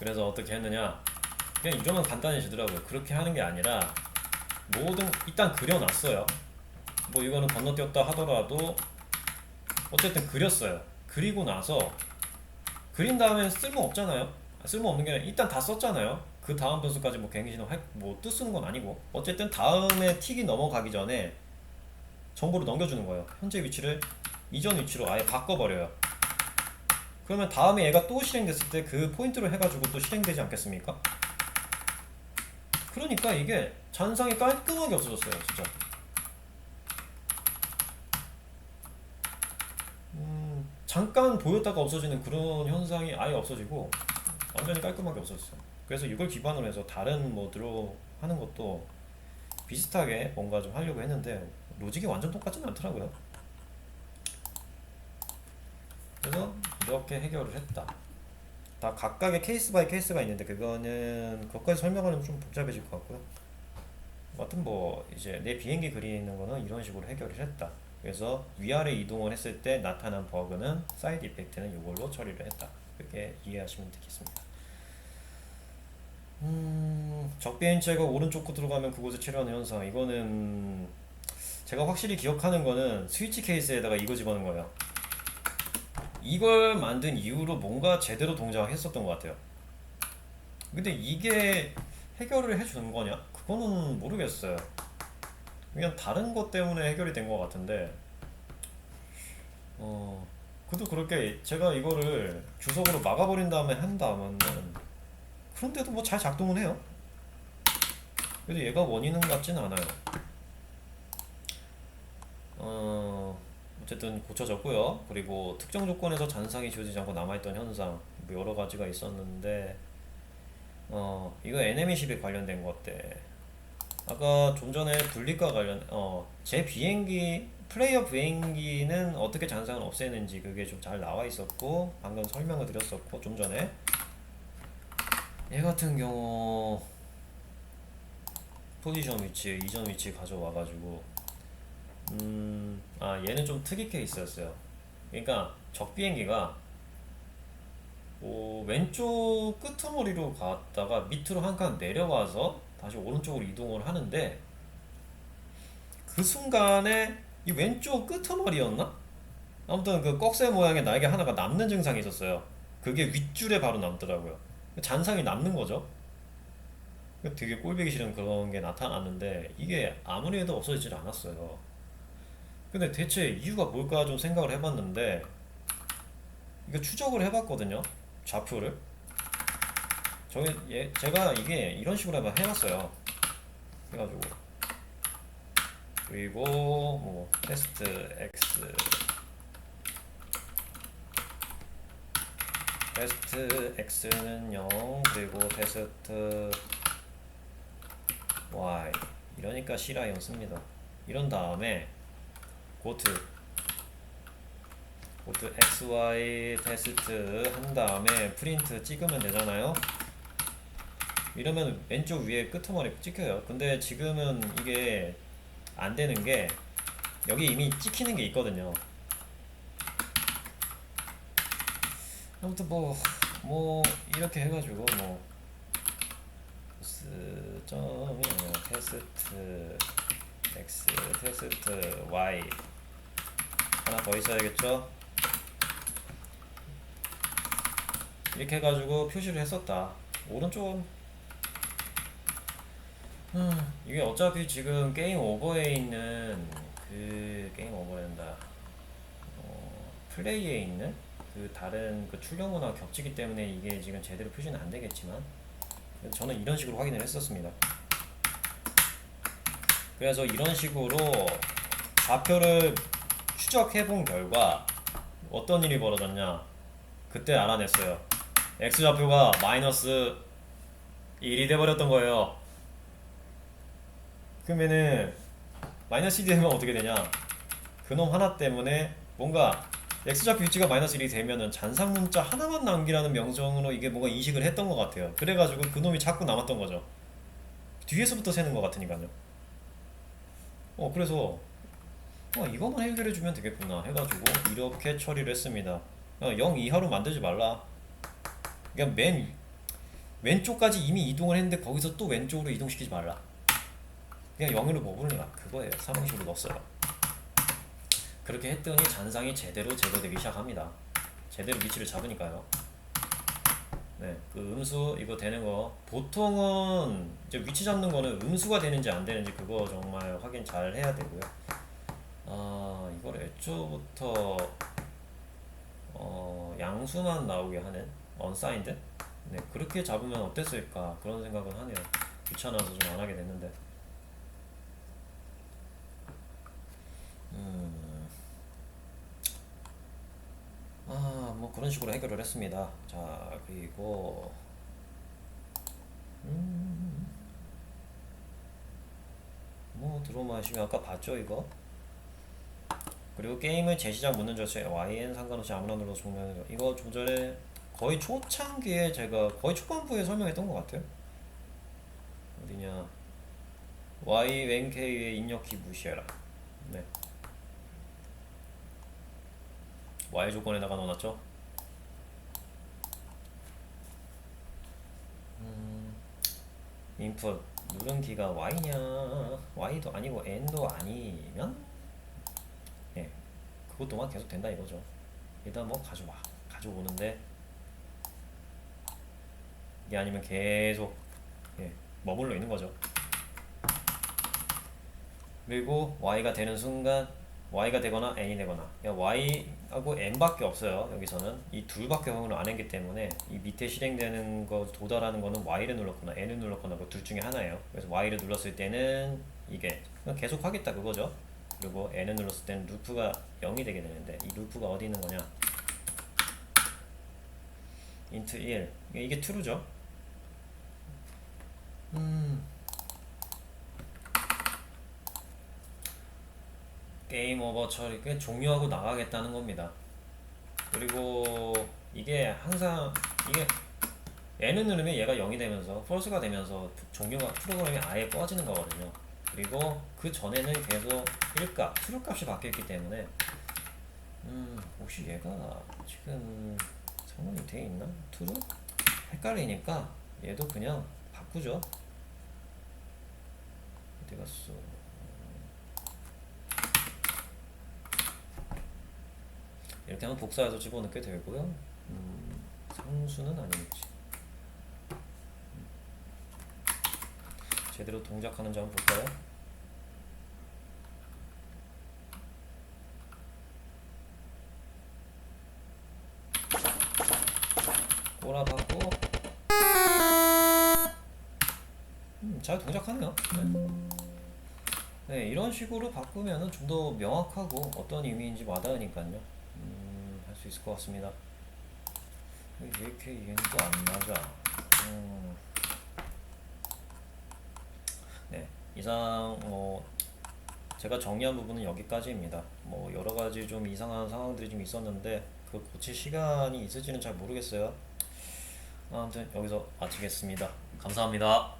그래서 어떻게 했느냐? 그냥 이러면 간단해지더라고요. 그렇게 하는 게 아니라 모든 일단 그려놨어요. 뭐 이거는 건너뛰었다 하더라도 어쨌든 그렸어요. 그리고 나서 그린 다음에 쓸모 없잖아요. 쓸모 없는 게 아니라 일단 다 썼잖아요. 그 다음 변수까지 뭐 갱신을 할, 뭐 뜻 쓰는 건 아니고. 어쨌든 다음에 틱이 넘어가기 전에 정보를 넘겨주는 거예요. 현재 위치를 이전 위치로 아예 바꿔버려요 그러면 다음에 얘가 또 실행됐을 때 그 포인트로 해가지고 또 실행되지 않겠습니까? 그러니까 이게 잔상이 깔끔하게 없어졌어요, 진짜. 음, 잠깐 보였다가 없어지는 그런 현상이 아예 없어지고 완전히 깔끔하게 없어졌어요. 그래서 이걸 기반으로 해서 다른 모드로 하는 것도 비슷하게 뭔가 좀 하려고 했는데 로직이 완전 똑같지는 않더라고요. 그래서 이렇게 해결을 했다. 다 각각의 케이스 바이 케이스가 있는데 그거는 그것까지 설명하려면 좀 복잡해질 것 같고요. 아무튼 뭐 이제 내 비행기 그리는 거는 이런 식으로 해결을 했다. 그래서 위아래 이동을 했을 때 나타난 버그는 사이드 이펙트는 이걸로 처리를 했다. 그렇게 이해하시면 되겠습니다. 음, 적비행체가 오른쪽 끝으로 가면 그곳에 체류하는 현상. 이거는 제가 확실히 기억하는 거는 스위치 케이스에다가 이거 집어넣은 거예요. 이걸 만든 이후로 뭔가 제대로 동작을 했었던 것 같아요. 근데 이게 해결을 해주는 거냐? 그거는 모르겠어요. 그냥 다른 것 때문에 해결이 된 것 같은데, 어, 그도 그렇게 제가 이거를 주석으로 막아버린 다음에 한 다음에는, 그런데도 뭐 잘 작동을 해요. 그래도 얘가 원인은 같지는 않아요. 어, 어쨌든 고쳐졌고요. 그리고 특정 조건에서 잔상이 지워지지 않고 남아있던 현상 뭐 여러 가지가 있었는데 어 이거 NME10에 관련된 것들 아까 좀 전에 분리과 관련 어제 비행기 플레이어 비행기는 어떻게 잔상을 없애는지 그게 좀 잘 나와 있었고 방금 설명을 드렸었고 좀 전에 얘 같은 경우 포지션 위치 이전 위치 가져와 가지고 음, 아, 얘는 좀 특이 케이스였어요. 그러니까 적 비행기가 오, 왼쪽 끄트머리로 갔다가 밑으로 한 칸 내려와서 다시 오른쪽으로 이동을 하는데 그 순간에 이 왼쪽 끄트머리였나? 아무튼 그 꺽쇠 모양의 날개 하나가 남는 증상이 있었어요. 그게 윗줄에 바로 남더라고요. 잔상이 남는 거죠. 되게 꼴보기 싫은 그런 게 나타났는데 이게 아무리 해도 없어지질 않았어요. 근데 대체 이유가 뭘까 좀 생각을 해봤는데 이거 추적을 해봤거든요 좌표를. 저게 예, 제가 이게 이런 식으로 해봐 해봤어요. 해가지고. 그리고 뭐 테스트 X. 테스트 X는 0 그리고 테스트 Y. 이러니까 C라이온 씁니다. 이런 다음에 고트. 고트 XY 테스트 한 다음에 프린트 찍으면 되잖아요. 이러면 왼쪽 위에 끄트머리 찍혀요. 근데 지금은 이게 안 되는 게 여기 이미 찍히는 게 있거든요. 아무튼 뭐, 뭐, 이렇게 해가지고, 뭐, 스점이 테스트, X, 테스트, Y, 하나 더 있어야겠죠? 이렇게 해가지고 표시를 했었다. 오른쪽, 음, 이게 어차피 지금 게임 오버에 있는 그 게임 오버에 된다. 어, 플레이에 있는 그 다른 그 출력문화 겹치기 때문에 이게 지금 제대로 표시는 안 되겠지만 저는 이런 식으로 확인을 했었습니다. 그래서 이런 식으로 좌표를 추적해 본 결과 어떤 일이 벌어졌냐 그때 알아냈어요. x 좌표가 마이너스 1이 돼버렸던 거예요. 그러면은 마이너스 1이 되면 어떻게 되냐? 그놈 하나 때문에 뭔가 x좌표 위치가 마이너스 1이 되면은 잔상 문자 하나만 남기라는 명령으로 이게 뭔가 인식을 했던 것 같아요. 그래가지고 그놈이 자꾸 남았던 거죠. 뒤에서부터 세는 것 같으니까요. 어 그래서 어 이것만 해결해 주면 되겠구나 해가지고 이렇게 처리를 했습니다. 어, 0 이하로 만들지 말라. 그냥 맨 왼쪽까지 이미 이동을 했는데 거기서 또 왼쪽으로 이동시키지 말라. 그냥 영으로 머무르라 그거예요. 삼행시로 넣었어요. 그렇게 했더니 잔상이 제대로 제거되기 시작합니다. 제대로 위치를 잡으니까요. 네, 그 음수 이거 되는 거 보통은 이제 위치 잡는 거는 음수가 되는지 안 되는지 그거 정말 확인 잘 해야 되고요. 아 이걸 애초부터 어, 양수만 나오게 하는 언사인드? 네, 그렇게 잡으면 어땠을까 그런 생각은 하네요. 귀찮아서 좀 안 하게 됐는데. 음, 아, 뭐 그런 식으로 해결을 했습니다. 자, 그리고 음, 뭐 들어 마시면 아까 봤죠 이거? 그리고 게임을 재시작 묻는 절차에 YN 상관없이 아무나 눌러서 보면 이거 좀 전에 거의 초창기에 제가 거의 초반부에 설명했던 것 같아요. 어디냐? Y N K의 입력키 무시해라. 네. Y 조건에다가 넣어놨죠. 인풋 누른 키가 Y냐? Y도 아니고 N도 아니면 예, 그것도만 계속 된다 이거죠. 일단 뭐 가져와, 가져오는데 이게 아니면 계속 예, 머물러 있는 거죠. 그리고 y가 되는 순간 y가 되거나 n이 되거나 야, y하고 n밖에 없어요. 여기서는 이 둘밖에 확인을 안 했기 때문에 이 밑에 실행되는 거 도달하는 거는 y를 눌렀거나 n을 눌렀거나 그 둘 중에 하나예요. 그래서 y를 눌렀을 때는 이게 계속 하겠다 그거죠. 그리고 n을 눌렀을 때는 루프가 0이 되게 되는데 이 루프가 어디 있는 거냐? 인트 1 이게 true죠. 음. 게임 오버 처리 그 종료하고 나가겠다는 겁니다. 그리고 이게 항상 이게 n을 누르면 얘가 0이 되면서 false가 되면서 종료가 프로그램이 아예 꺼지는 거거든요. 그리고 그 전에는 계속 1값, true 값이 바뀌었기 때문에 음, 혹시 얘가 지금 성능이 돼 있나? true? 헷갈리니까 얘도 그냥 바꾸죠. 어디 갔어? 이렇게 하면 복사해서 집어넣게 되고요. 음, 상수는 아니겠지. 음. 제대로 동작하는지 한번 볼까요? 꼬라박고 음, 잘 동작하네요. 네. 네, 이런 식으로 바꾸면은 좀더 명확하고 어떤 의미인지 와닿으니까요. 수 있을 것 같습니다. 왜 이렇게 얘는 안 맞아? 음. 네, 이상 뭐 제가 정리한 부분은 여기까지입니다. 뭐 여러 가지 좀 이상한 상황들이 좀 있었는데 그 고칠 시간이 있을지는 잘 모르겠어요. 아무튼 여기서 마치겠습니다. 감사합니다.